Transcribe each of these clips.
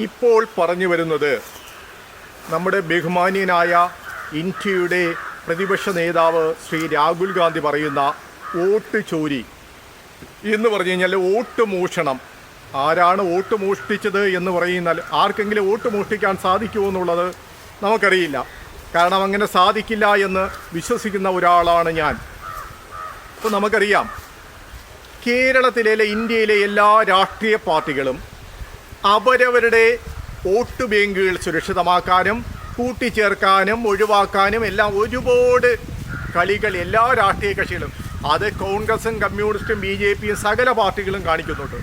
ഇപ്പോൾ പറഞ്ഞു വരുന്നത് നമ്മുടെ ബഹുമാനിയനായ ഇന്ത്യയുടെ പ്രതിപക്ഷ നേതാവ് ശ്രീ രാഹുൽ ഗാന്ധി പറയുന്ന വോട്ട് ചോരി എന്ന് പറഞ്ഞു കഴിഞ്ഞാൽ വോട്ട് മോഷണം. ആരാണ് വോട്ട് മോഷ്ടിച്ചത് എന്ന് പറയുന്നാൽ ആർക്കെങ്കിലും വോട്ട് മോഷ്ടിക്കാൻ സാധിക്കുമോ എന്നുള്ളത് നമുക്കറിയില്ല. കാരണം അങ്ങനെ സാധിക്കില്ല എന്ന് വിശ്വസിക്കുന്ന ഒരാളാണ് ഞാൻ. അപ്പോൾ നമുക്കറിയാം കേരളത്തിലെ ഇന്ത്യയിലെ എല്ലാ രാഷ്ട്രീയ പാർട്ടികളും അവരവരുടെ വോട്ട് ബാങ്കുകൾ സുരക്ഷിതമാക്കാനും കൂട്ടിച്ചേർക്കാനും ഒഴിവാക്കാനും എല്ലാം ഒരുപാട് കളികൾ എല്ലാ രാഷ്ട്രീയ കക്ഷികളും അത് കോൺഗ്രസും കമ്മ്യൂണിസ്റ്റും ബി ജെ പിയും സകല പാർട്ടികളും കാണിക്കുന്നുണ്ട്.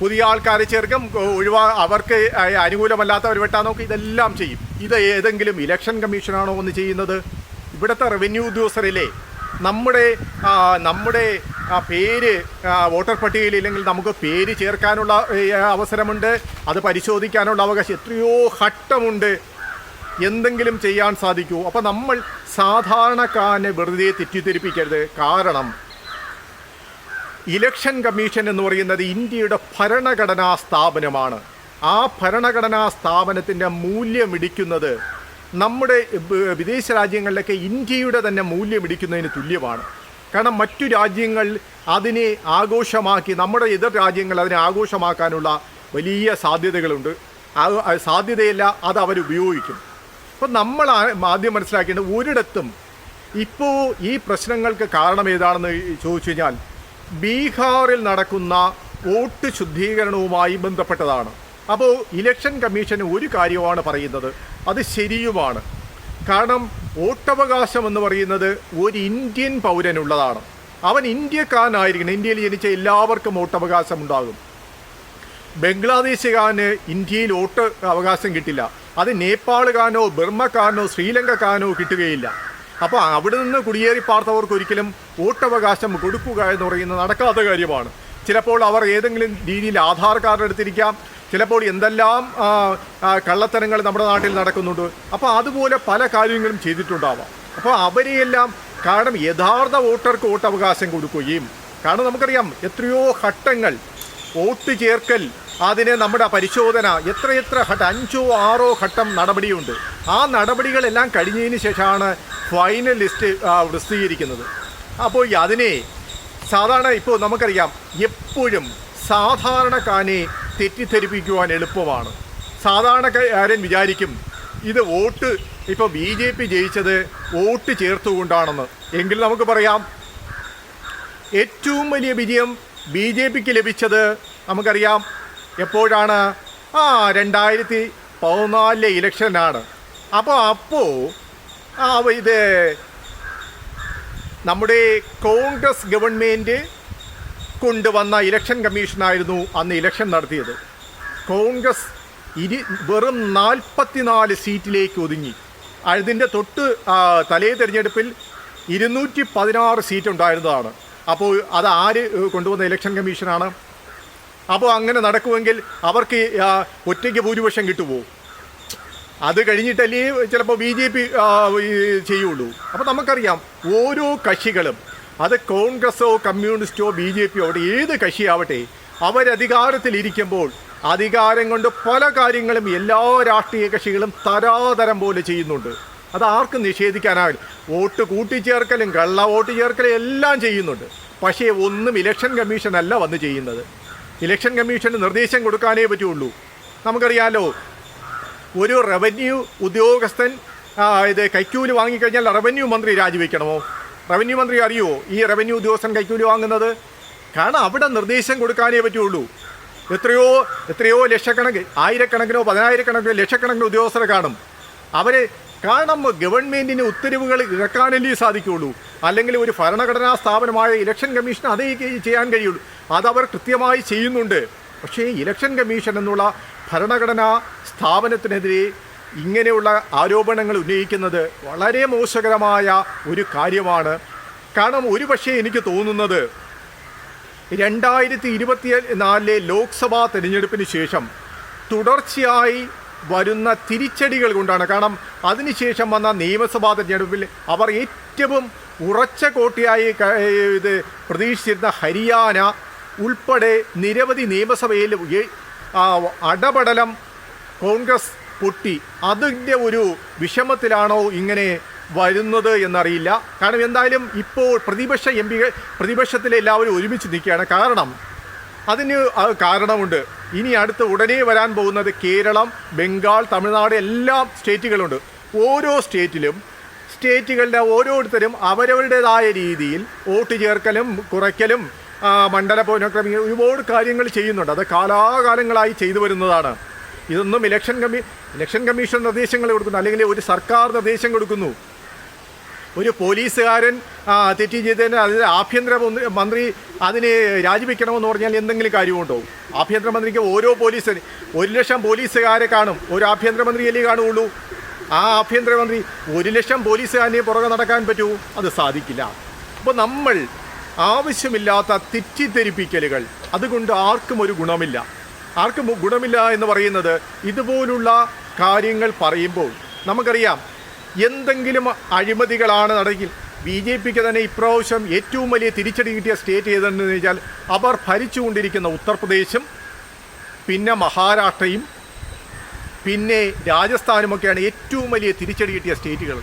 പുതിയ ആൾക്കാരെ ചേർക്കും ഒഴിവാ അവർക്ക് അനുകൂലമല്ലാത്തവർ വെട്ടാൻ നോക്കി ഇതെല്ലാം ചെയ്യും. ഇത് ഏതെങ്കിലും ഇലക്ഷൻ കമ്മീഷനാണോ ഒന്ന് ചെയ്യുന്നത്? ഇവിടുത്തെ റവന്യൂ ഉദ്യോഗസ്ഥരില്ലേ? നമ്മുടെ നമ്മുടെ പേര് വോട്ടർ പട്ടികയിൽ ഇല്ലെങ്കിൽ നമുക്ക് പേര് ചേർക്കാനുള്ള അവസരമുണ്ട്. അത് പരിശോധിക്കാനുള്ള അവകാശം എത്രയോ ഘട്ടമുണ്ട്. എന്തെങ്കിലും ചെയ്യാൻ സാധിക്കൂ. അപ്പോൾ നമ്മൾ സാധാരണക്കാരനെ വെറുതെ തെറ്റിദ്ധരിപ്പിക്കരുത്. കാരണം ഇലക്ഷൻ കമ്മീഷൻ എന്ന് പറയുന്നത് ഇന്ത്യയുടെ ഭരണഘടനാ സ്ഥാപനമാണ്. ആ ഭരണഘടനാ സ്ഥാപനത്തിന്റെ മൂല്യം ഇടിക്കുന്നത് നമ്മുടെ വിദേശ രാജ്യങ്ങളിലൊക്കെ ഇന്ത്യയുടെ തന്നെ മൂല്യം ഇടിക്കുന്നതിന് തുല്യമാണ്. കാരണം മറ്റു രാജ്യങ്ങൾ അതിനെ ആഘോഷമാക്കി നമ്മുടെ എതിർ രാജ്യങ്ങൾ അതിനെ ആഘോഷമാക്കാനുള്ള വലിയ സാധ്യതകളുണ്ട്. സാധ്യതയില്ല അത് അവർ ഉപയോഗിക്കും. അപ്പം നമ്മൾ ആദ്യം മനസ്സിലാക്കേണ്ടത് ഒരിടത്തും ഇപ്പോൾ ഈ പ്രശ്നങ്ങൾക്ക് കാരണം ഏതാണെന്ന് ചോദിച്ചു കഴിഞ്ഞാൽ ബീഹാറിൽ നടക്കുന്ന വോട്ട് ശുദ്ധീകരണവുമായി ബന്ധപ്പെട്ടതാണ്. അപ്പോൾ ഇലക്ഷൻ കമ്മീഷൻ ഒരു കാര്യമാണ് പറയുന്നത് അത് ശരിയുമാണ്. കാരണം വോട്ടവകാശം എന്ന് പറയുന്നത് ഒരു ഇന്ത്യൻ പൗരനുള്ളതാണ്. അവൻ ഇന്ത്യക്കാരനായിരിക്കണം. ഇന്ത്യയിൽ ജനിച്ച എല്ലാവർക്കും വോട്ടവകാശം ഉണ്ടാകും ബംഗ്ലാദേശുകാരന് ഇന്ത്യയിൽ വോട്ട് അവകാശം കിട്ടില്ല. അത് നേപ്പാളുകാരനോ ബർമ്മക്കാരനോ ശ്രീലങ്കക്കാരനോ കിട്ടുകയില്ല. അപ്പോൾ അവിടെ നിന്ന് കുടിയേറി പാർത്തവർക്ക് ഒരിക്കലും വോട്ടവകാശം കൊടുക്കുക എന്ന് പറയുന്നത് നടക്കാത്ത കാര്യമാണ്. ചിലപ്പോൾ അവർ ഏതെങ്കിലും രീതിയിൽ ആധാർ കാർഡ് എടുത്തിരിക്കാം. ചിലപ്പോൾ എന്തെല്ലാം കള്ളത്തരങ്ങൾ നമ്മുടെ നാട്ടിൽ നടക്കുന്നുണ്ട്. അപ്പോൾ അതുപോലെ പല കാര്യങ്ങളും ചെയ്തിട്ടുണ്ടാവാം. അപ്പോൾ അവരെയെല്ലാം കാരണം യഥാർത്ഥ വോട്ടർക്ക് വോട്ടവകാശം കൊടുക്കുകയും കാരണം നമുക്കറിയാം എത്രയോ ഘട്ടങ്ങൾ വോട്ട് ചേർക്കൽ അതിന് നമ്മുടെ പരിശോധന എത്രയെത്ര ഘട്ടം അഞ്ചോ ആറോ ഘട്ടം നടപടിയുണ്ട്. ആ നടപടികളെല്ലാം കഴിഞ്ഞതിന് ശേഷമാണ് ഫൈനൽ ലിസ്റ്റ് പ്രസിദ്ധീകരിക്കുന്നത്. അപ്പോൾ അതിനെ സാധാരണ ഇപ്പോൾ നമുക്കറിയാം എപ്പോഴും സാധാരണക്കാരനെ തെറ്റിദ്ധരിപ്പിക്കുവാൻ എളുപ്പമാണ്. സാധാരണക്കാരൻ വിചാരിക്കും ഇത് വോട്ട് ഇപ്പോൾ ബി ജെ പി ജയിച്ചത് വോട്ട് ചേർത്തുകൊണ്ടാണെന്ന്. എങ്കിൽ നമുക്ക് പറയാം ഏറ്റവും വലിയ വിജയം ബി ജെ പിക്ക് ലഭിച്ചത് നമുക്കറിയാം എപ്പോഴാണ്? ആ രണ്ടായിരത്തി പതിനാലിലെ ഇലക്ഷനാണ്. അപ്പോൾ അപ്പോൾ ആ ഇത് നമ്മുടെ കോൺഗ്രസ് ഗവൺമെന്റ് കൊണ്ടുവന്ന ഇലക്ഷൻ കമ്മീഷനായിരുന്നു അന്ന് ഇലക്ഷൻ നടത്തിയത്. കോൺഗ്രസ് ഇരു വെറും നാൽപ്പത്തിനാല് സീറ്റിലേക്ക് ഒതുങ്ങി. അതിന്റെ തൊട്ട് തലേ തിരഞ്ഞെടുപ്പിൽ ഇരുന്നൂറ്റി പതിനാറ് സീറ്റ് ഉണ്ടായിരുന്നതാണ് അപ്പോൾ അത് ആര് കൊണ്ടുവന്ന ഇലക്ഷൻ കമ്മീഷനാണ്? അപ്പോൾ അങ്ങനെ നടക്കുമെങ്കിൽ അവർക്ക് ഒറ്റയ്ക്ക് ഭൂരിപക്ഷം കിട്ടുമോ? അത് കഴിഞ്ഞിട്ടല്ലേ ചിലപ്പോൾ ബി ജെ പി ചെയ്യുള്ളൂ. അപ്പോൾ നമുക്കറിയാം ഓരോ കക്ഷികളും അത് കോൺഗ്രസോ കമ്മ്യൂണിസ്റ്റോ ബി ജെ പിയോ അവിടെ ഏത് കക്ഷിയാവട്ടെ അവരധികാരത്തിലിരിക്കുമ്പോൾ അധികാരം കൊണ്ട് പല കാര്യങ്ങളും എല്ലാ രാഷ്ട്രീയ കക്ഷികളും തരാതരം പോലെ ചെയ്യുന്നുണ്ട്. അത് ആർക്കും നിഷേധിക്കാനാവില്ല. വോട്ട് കൂട്ടിച്ചേർക്കലും കള്ള വോട്ട് ചേർക്കലും എല്ലാം ചെയ്യുന്നുണ്ട്. പക്ഷേ ഒന്നും ഇലക്ഷൻ കമ്മീഷനല്ല വന്ന് ചെയ്യുന്നത്. ഇലക്ഷൻ കമ്മീഷന് നിർദ്ദേശം കൊടുക്കാനേ പറ്റുള്ളൂ. നമുക്കറിയാലോ ഒരു റവന്യൂ ഉദ്യോഗസ്ഥൻ ഇത് കൈക്കൂലി വാങ്ങിക്കഴിഞ്ഞാൽ റവന്യൂ മന്ത്രി രാജിവെക്കണമോ? റവന്യൂ മന്ത്രി അറിയുമോ ഈ റവന്യൂ ഉദ്യോഗസ്ഥൻ കൈക്കൂലി വാങ്ങുന്നത്? കാരണം അവിടെ നിർദ്ദേശം കൊടുക്കാനേ പറ്റുള്ളൂ. എത്രയോ എത്രയോ ലക്ഷക്കണക്കിന് ആയിരക്കണക്കിനോ പതിനായിരക്കണക്കിനോ ലക്ഷക്കണക്കിന് ഉദ്യോഗസ്ഥരെ കാണും. അവരെ കാരണം ഗവൺമെന്റിന് ഉത്തരവുകൾ ഇറക്കാനല്ലേ സാധിക്കുകയുള്ളൂ. അല്ലെങ്കിൽ ഒരു ഭരണഘടനാ സ്ഥാപനമായ ഇലക്ഷൻ കമ്മീഷൻ അതേ ചെയ്യാൻ കഴിയുള്ളൂ. അതവർ കൃത്യമായി ചെയ്യുന്നുണ്ട്. പക്ഷേ ഇലക്ഷൻ കമ്മീഷൻ എന്നുള്ള ഭരണഘടനാ സ്ഥാപനത്തിനെതിരെ ഇങ്ങനെയുള്ള ആരോപണങ്ങൾ ഉന്നയിക്കുന്നത് വളരെ മോശകരമായ ഒരു കാര്യമാണ്. കാരണം ഒരുപക്ഷെ എനിക്ക് തോന്നുന്നത് രണ്ടായിരത്തി ഇരുപത്തി നാലിലെ ലോക്സഭാ തെരഞ്ഞെടുപ്പിന് ശേഷം തുടർച്ചയായി വരുന്ന തിരിച്ചടികൾ കൊണ്ടാണ്. കാരണം അതിനുശേഷം വന്ന നിയമസഭാ തിരഞ്ഞെടുപ്പിൽ അവർ ഏറ്റവും ഉറച്ച കോട്ടിയായി ഇത് പ്രതീക്ഷിച്ചിരുന്ന ഹരിയാന ഉൾപ്പെടെ നിരവധി നിയമസഭയിൽ അടപടലം കോൺഗ്രസ് പൊട്ടി. അതിന്റെ ഒരു വിഷമത്തിലാണോ ഇങ്ങനെ വരുന്നത് എന്നറിയില്ല. കാരണം എന്തായാലും ഇപ്പോൾ പ്രതിപക്ഷ എം പികൾ പ്രതിപക്ഷത്തിലെ എല്ലാവരും ഒരുമിച്ച് നിൽക്കുകയാണ്. കാരണം അതിന് കാരണമുണ്ട്. ഇനി അടുത്ത് ഉടനെ വരാൻ പോകുന്നത് കേരളം ബംഗാൾ തമിഴ്നാട് എല്ലാ സ്റ്റേറ്റുകളുണ്ട്. ഓരോ സ്റ്റേറ്റിലും സ്റ്റേറ്റുകളുടെ ഓരോരുത്തരും അവരവരുടേതായ രീതിയിൽ വോട്ട് ചേർക്കലും കുറയ്ക്കലും മണ്ഡല പുനഃക്രമീ ഒരുപാട് കാര്യങ്ങൾ ചെയ്യുന്നുണ്ട്. അത് കാലാകാലങ്ങളായി ചെയ്തു വരുന്നതാണ്. ഇതൊന്നും ഇലക്ഷൻ കമ്മീ ഇലക്ഷൻ കമ്മീഷൻ നിർദ്ദേശങ്ങൾ കൊടുക്കുന്നു. അല്ലെങ്കിൽ ഒരു സർക്കാർ നിർദ്ദേശം കൊടുക്കുന്നു. ഒരു പോലീസുകാരൻ തെറ്റ് ചെയ്തതിന് അതിന് ആഭ്യന്തര മന്ത്രി- അതിനെ രാജിവെക്കണമെന്ന് പറഞ്ഞാൽ എന്തെങ്കിലും കാര്യമുണ്ടോ? ആഭ്യന്തരമന്ത്രിക്ക് ഓരോ പോലീസ് ഒരു ലക്ഷം പോലീസുകാരെ കാണും. ഒരു ആഭ്യന്തരമന്ത്രിയല്ലേ കാണുകയുള്ളൂ. ആ ആഭ്യന്തരമന്ത്രി ഒരു ലക്ഷം പോലീസുകാരനെ പുറകെ നടക്കാൻ പറ്റുമോ അത് സാധിക്കില്ല. അപ്പോൾ നമ്മൾ ആവശ്യമില്ലാത്ത തെറ്റിദ്ധരിപ്പിക്കലുകൾ. അതുകൊണ്ട് ആർക്കും ഒരു ഗുണമില്ല. ആർക്കും ഗുണമില്ല എന്ന് പറയുന്നത് ഇതുപോലുള്ള കാര്യങ്ങൾ പറയുമ്പോൾ നമുക്കറിയാം എന്തെങ്കിലും അഴിമതികളാണ് നടക്കി ബി ജെ പിക്ക് തന്നെ ഇപ്രാവശ്യം ഏറ്റവും വലിയ തിരിച്ചടി കിട്ടിയ സ്റ്റേറ്റ് ഏതെന്ന് വെച്ചാൽ അവർ ഭരിച്ചുകൊണ്ടിരിക്കുന്ന ഉത്തർപ്രദേശും പിന്നെ മഹാരാഷ്ട്രയും പിന്നെ രാജസ്ഥാനുമൊക്കെയാണ് ഏറ്റവും വലിയ തിരിച്ചടി കിട്ടിയ സ്റ്റേറ്റുകൾ.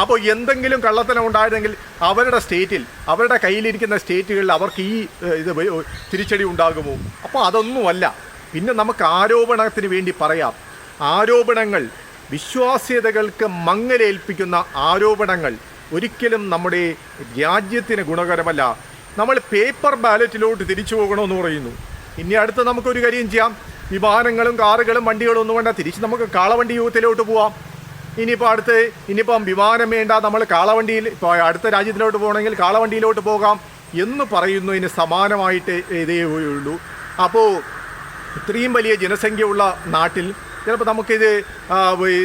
അപ്പോൾ എന്തെങ്കിലും കള്ളത്തനം ഉണ്ടായിരുന്നെങ്കിൽ അവരുടെ സ്റ്റേറ്റിൽ അവരുടെ കയ്യിലിരിക്കുന്ന സ്റ്റേറ്റുകളിൽ അവർക്ക് ഈ ഇത് തിരിച്ചടി ഉണ്ടാകുമോ? അപ്പോൾ അതൊന്നുമല്ല. പിന്നെ നമുക്ക് ആരോപണത്തിന് വേണ്ടി പറയാം. ആരോപണങ്ങൾ വിശ്വാസ്യതകൾക്ക് മങ്ങലേൽപ്പിക്കുന്ന ആരോപണങ്ങൾ ഒരിക്കലും നമ്മുടെ രാജ്യത്തിന് ഗുണകരമല്ല. നമ്മൾ പേപ്പർ ബാലറ്റിലോട്ട് തിരിച്ചു പോകണമെന്ന് പറയുന്നു. ഇനി അടുത്ത് നമുക്കൊരു കാര്യം ചെയ്യാം. വിമാനങ്ങളും കാറുകളും വണ്ടികളും ഒന്നും വേണ്ട. തിരിച്ച് നമുക്ക് കാളവണ്ടി യൂത്തിലോട്ട് പോവാം. ഇനിയിപ്പോൾ അടുത്ത് ഇനിയിപ്പം വിമാനം വേണ്ട നമ്മൾ കാളവണ്ടിയിൽ ഇപ്പോൾ അടുത്ത രാജ്യത്തിലോട്ട് പോകണമെങ്കിൽ കാളവണ്ടിയിലോട്ട് പോകാം എന്ന് പറയുന്നതിന് സമാനമായിട്ട് ഇതേ ഉള്ളൂ. അപ്പോൾ ഇത്രയും വലിയ ജനസംഖ്യയുള്ള നാട്ടിൽ ചിലപ്പോൾ നമുക്കിത്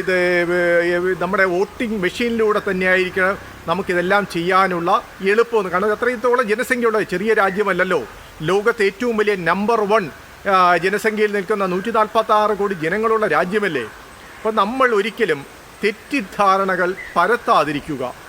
ഇത് നമ്മുടെ വോട്ടിംഗ് മെഷീനിലൂടെ തന്നെയായിരിക്കണം നമുക്കിതെല്ലാം ചെയ്യാനുള്ള എളുപ്പമെന്ന്. കാരണം അത്രത്തോളം ജനസംഖ്യയുള്ള ചെറിയ രാജ്യമല്ലല്ലോ. ലോകത്തെ ഏറ്റവും വലിയ നമ്പർ വൺ ജനസംഖ്യയിൽ നിൽക്കുന്ന നൂറ്റി നാൽപ്പത്തി ആറ് കോടി ജനങ്ങളുള്ള രാജ്യമല്ലേ. അപ്പോൾ നമ്മൾ ഒരിക്കലും തെറ്റിദ്ധാരണകൾ പരത്താതിരിക്കുക.